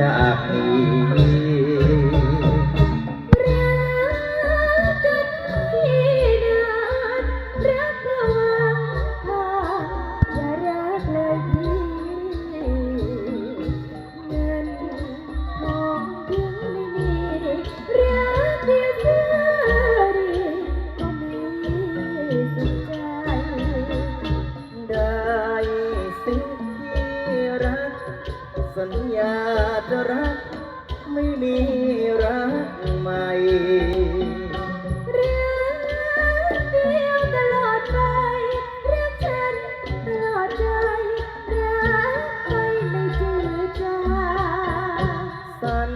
จากนี้ สัญญาจะรัก ไม่มีรักใหม่ รักเดียวตลอดไป รักฉันตลอดใจ รักไปไม่จืดจางสัญ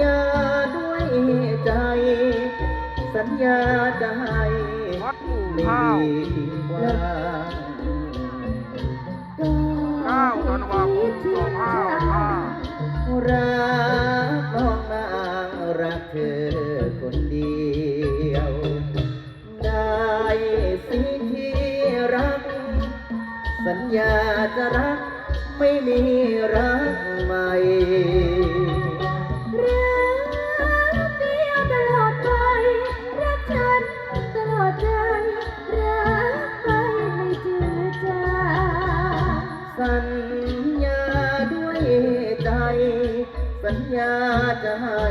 ญาด้วยใจ สัญญาจะให้ วัดหมู่ไม่ข้าวมีทิ้งกว้า ยว ได้สิที่รัก สัญญาจะรักไม่มีรักใหม่รักเดียวตลอดไปรักฉันตลอดใจรักไปไม่จืดจางสัญญาด้วยใจ สัญญาจะให้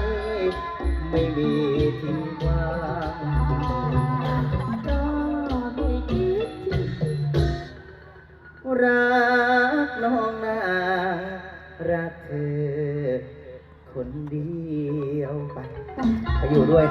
รักน้องนางรักเธอคนเดียวไปไปอยู่ด้วย